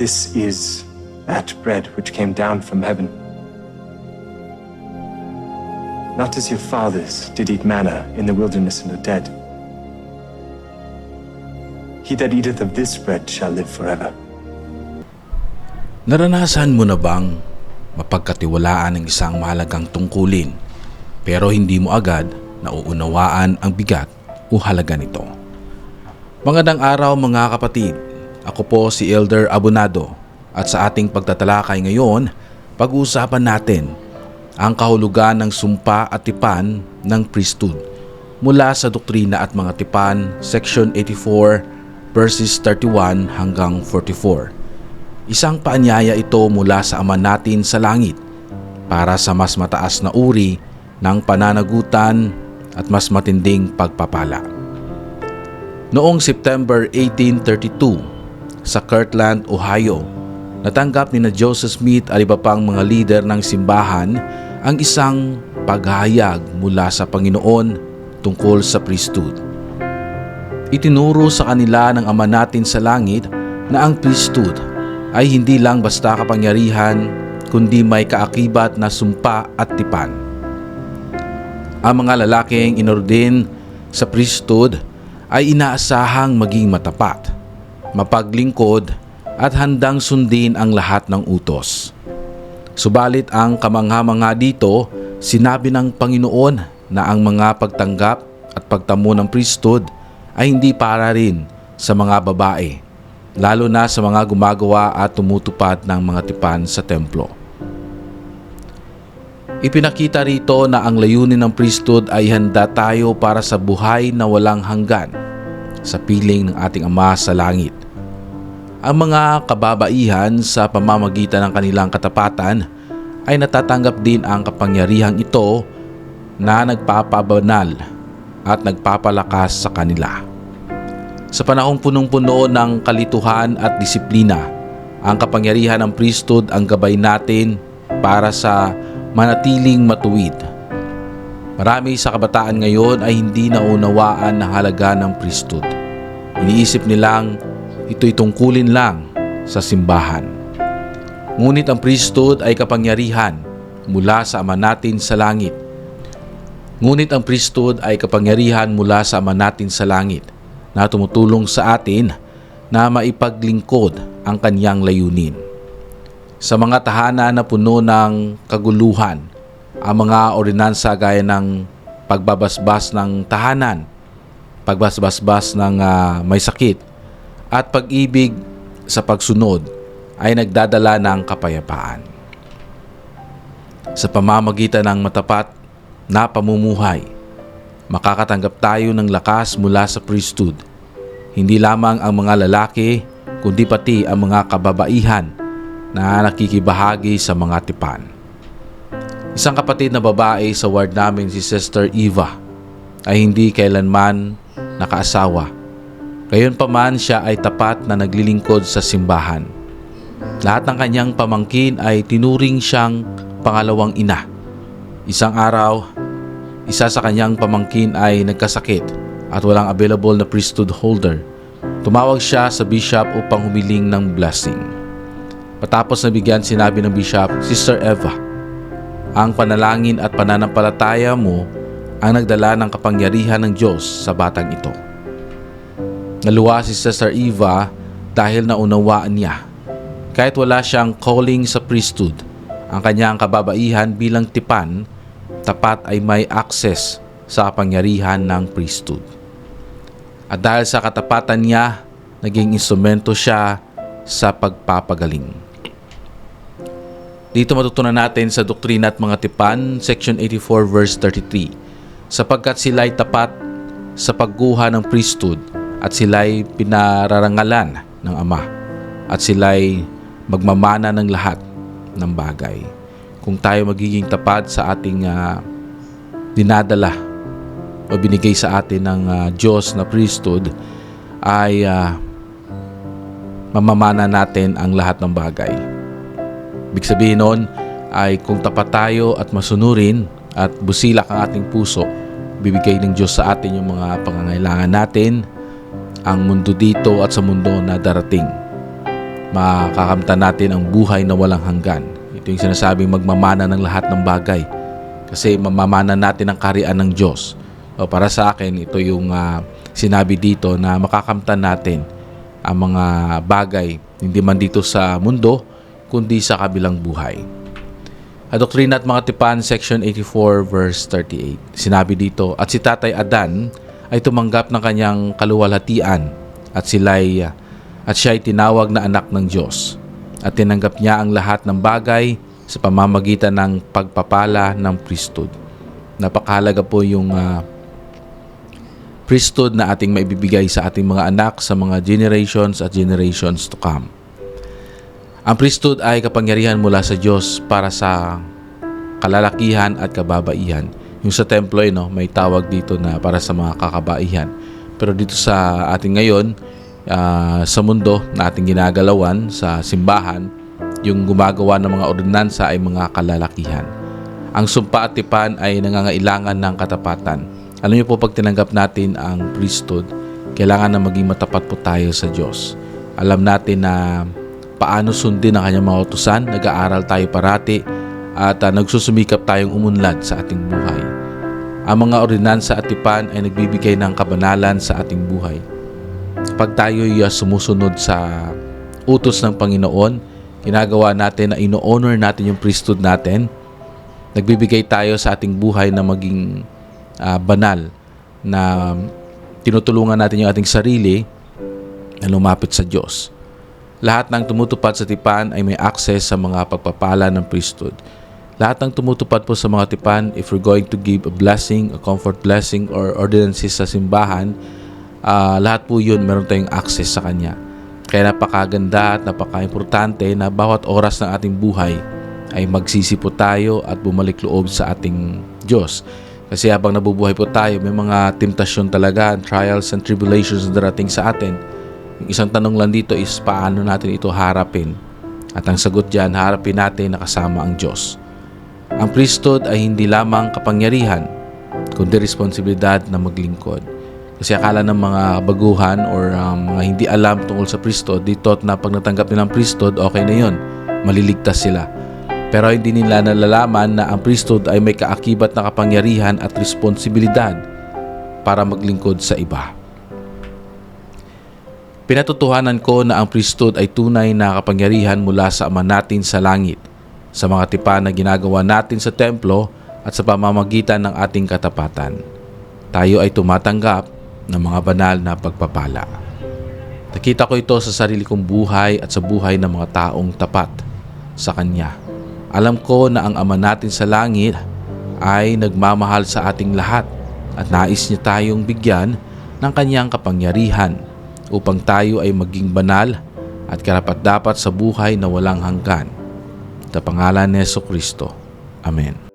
This is that bread which came down from heaven. Not as your fathers did eat manna in the wilderness and are dead. He that eateth of this bread shall live forever. Naranasan mo na bang mapagkatiwalaan ng isang mahalagang tungkulin pero hindi mo agad nauunawaan ang bigat o halaga nito? Magandang araw mga kapatid. Ako po si Elder Abonado at sa ating pagtatalakay ngayon, pag-uusapan natin ang kahulugan ng sumpa at tipan ng priesthood mula sa Doktrina at Mga Tipan, Section 84, verses 31 hanggang 44. Isang paanyaya ito mula sa Ama natin sa langit para sa mas mataas na uri ng pananagutan at mas matinding pagpapala. Noong September 1832, sa Kirtland, Ohio, natanggap ni na Joseph Smith at iba pang mga lider ng simbahan ang isang paghahayag mula sa Panginoon tungkol sa priesthood. Itinuro sa kanila ng Ama natin sa langit na ang priesthood ay hindi lang basta kapangyarihan kundi may kaakibat na sumpa at tipan. Ang mga lalaking inordin sa priesthood ay inaasahang maging matapat, mapaglingkod at handang sundin ang lahat ng utos. Subalit ang kamangha-mangha dito, sinabi ng Panginoon na ang mga pagtanggap at pagtamo ng priesthood ay hindi para rin sa mga babae, lalo na sa mga gumagawa at tumutupad ng mga tipan sa templo. Ipinakita rito na ang layunin ng priesthood ay handa tayo para sa buhay na walang hanggan sa piling ng ating Ama sa langit. Ang mga kababaihan sa pamamagitan ng kanilang katapatan ay natatanggap din ang kapangyarihang ito na nagpapabanal at nagpapalakas sa kanila. Sa panahong punong-puno ng kalituhan at disiplina, ang kapangyarihan ng priesthood ang gabay natin para sa manatiling matuwid. Marami sa kabataan ngayon ay hindi naunawaan ang halaga ng priesthood. Iniisip nilang ito'y tungkulin lang sa simbahan. Ngunit ang priesthood ay kapangyarihan mula sa Ama natin sa langit. Ngunit ang priesthood ay kapangyarihan mula sa Ama natin sa langit na tumutulong sa atin na maipaglingkod ang kanyang layunin. Sa mga tahanan na puno ng kaguluhan, ang mga ordinansa gaya ng pagbabasbas ng tahanan, pagbasbasbas ng uh, may sakit, at pag-ibig sa pagsunod ay nagdadala ng kapayapaan. Sa pamamagitan ng matapat na pamumuhay, makakatanggap tayo ng lakas mula sa priesthood. Hindi lamang ang mga lalaki, kundi pati ang mga kababaihan na nakikibahagi sa mga tipan. Isang kapatid na babae sa ward namin si Sister Eva ay hindi kailanman nakaasawa. Gayon pa man siya ay tapat na naglilingkod sa simbahan. Lahat ng kanyang pamangkin ay tinuring siyang pangalawang ina. Isang araw, isa sa kanyang pamangkin ay nagkasakit at walang available na priesthood holder. Tumawag siya sa bishop upang humiling ng blessing. Patapos na bigyan sinabi ng bishop, Sister Eva, ang panalangin at pananampalataya mo ang nagdala ng kapangyarihan ng Diyos sa batang ito. Naluwa si Sister Eva dahil naunawaan niya. Kahit wala siyang calling sa priesthood, ang kanyang kababaihan bilang tipan, tapat ay may access sa kapangyarihan ng priesthood. At dahil sa katapatan niya, naging instrumento siya sa pagpapagaling. Dito matutunan natin sa Doktrina at Mga Tipan, Section 84, verse 33, sapagkat sila'y tapat sa pagguha ng priesthood at sila'y pinararangalan ng Ama at sila'y magmamana ng lahat ng bagay. Kung tayo magiging tapat sa ating uh, dinadala o binigay sa atin ng uh, Diyos na priesthood ay uh, mamamana natin ang lahat ng bagay. Ibig sabihin noon ay kung tapat tayo at masunurin at busilak ang ating puso, bibigay ng Diyos sa atin yung mga pangangailangan natin, ang mundo dito at sa mundo na darating. makakamtan natin ang buhay na walang hanggan. Ito yung sinasabing magmamana ng lahat ng bagay. Kasi mamamana natin ang karian ng Diyos. O para sa akin, ito yung ah, sinabi dito na makakamtan natin ang mga bagay, hindi man dito sa mundo, kundi sa kabilang buhay. At Doktrina at Mga Tipan, section 84, verse 38. Sinabi dito, At si Tatay Adan ay tumanggap ng kanyang kaluwalhatian at sila'y at siya ay tinawag na anak ng Diyos. At tinanggap niya ang lahat ng bagay sa pamamagitan ng pagpapala ng priesthood. Napakahalaga po yung ah, priesthood na ating maibibigay sa ating mga anak sa mga generations at generations to come. Ang priesthood ay kapangyarihan mula sa Diyos para sa kalalakihan at kababaihan. Yung sa templo, eh, no, may tawag dito na para sa mga kakabaihan. Pero dito sa ating ngayon, ah, sa mundo na ating ginagalawan sa simbahan, yung gumagawa ng mga ordinansa ay mga kalalakihan. Ang sumpa at tipan ay nangangailangan ng katapatan. Alam niyo po pag tinanggap natin ang priesthood, kailangan na maging matapat po tayo sa Diyos. Alam natin na paano sundin ang kanyang mga utusan, nag-aaral tayo parati at ah, nagsusumikap tayong umunlad sa ating buhay. Ang mga ordinansa at tipan ay nagbibigay ng kabanalan sa ating buhay. Pag tayo sumusunod sa utos ng Panginoon, ginagawa natin na ino-honor natin yung priesthood natin, nagbibigay tayo sa ating buhay na maging ah, banal, na tinutulungan natin yung ating sarili na lumapit sa Diyos. Lahat ng tumutupad sa tipan ay may access sa mga pagpapala ng priesthood. Lahat ng tumutupad po sa mga tipan, if we're going to give a blessing, a comfort blessing, or ordinances sa simbahan, ah, lahat po yun meron tayong access sa Kanya. Kaya napakaganda at napaka-importante na bawat oras ng ating buhay ay magsisi po tayo at bumalik loob sa ating Diyos. Kasi habang nabubuhay po tayo, may mga temptasyon talaga, trials and tribulations na darating sa atin. Isang tanong lang dito is paano natin ito harapin? At ang sagot dyan, harapin natin na kasama ang Diyos. Ang priesthood ay hindi lamang kapangyarihan, kundi responsibilidad na maglingkod. Kasi akala ng mga baguhan or um, mga hindi alam tungkol sa priesthood, dito na pag natanggap nila ang priesthood, okay na yon maliligtas sila. Pero hindi nila nalalaman na ang priesthood ay may kaakibat na kapangyarihan at responsibilidad para maglingkod sa iba. Pinatutuhanan ko na ang priesthood ay tunay na kapangyarihan mula sa Ama natin sa langit, sa mga tipan na ginagawa natin sa templo at sa pamamagitan ng ating katapatan. Tayo ay tumatanggap ng mga banal na pagpapala. Nakita ko ito sa sarili kong buhay at sa buhay ng mga taong tapat sa Kanya. Alam ko na ang Ama natin sa langit ay nagmamahal sa ating lahat at nais niya tayong bigyan ng Kanyang kapangyarihan upang tayo ay maging banal at karapat-dapat sa buhay na walang hanggan. Sa pangalan ni Yeso Kristo. Amen.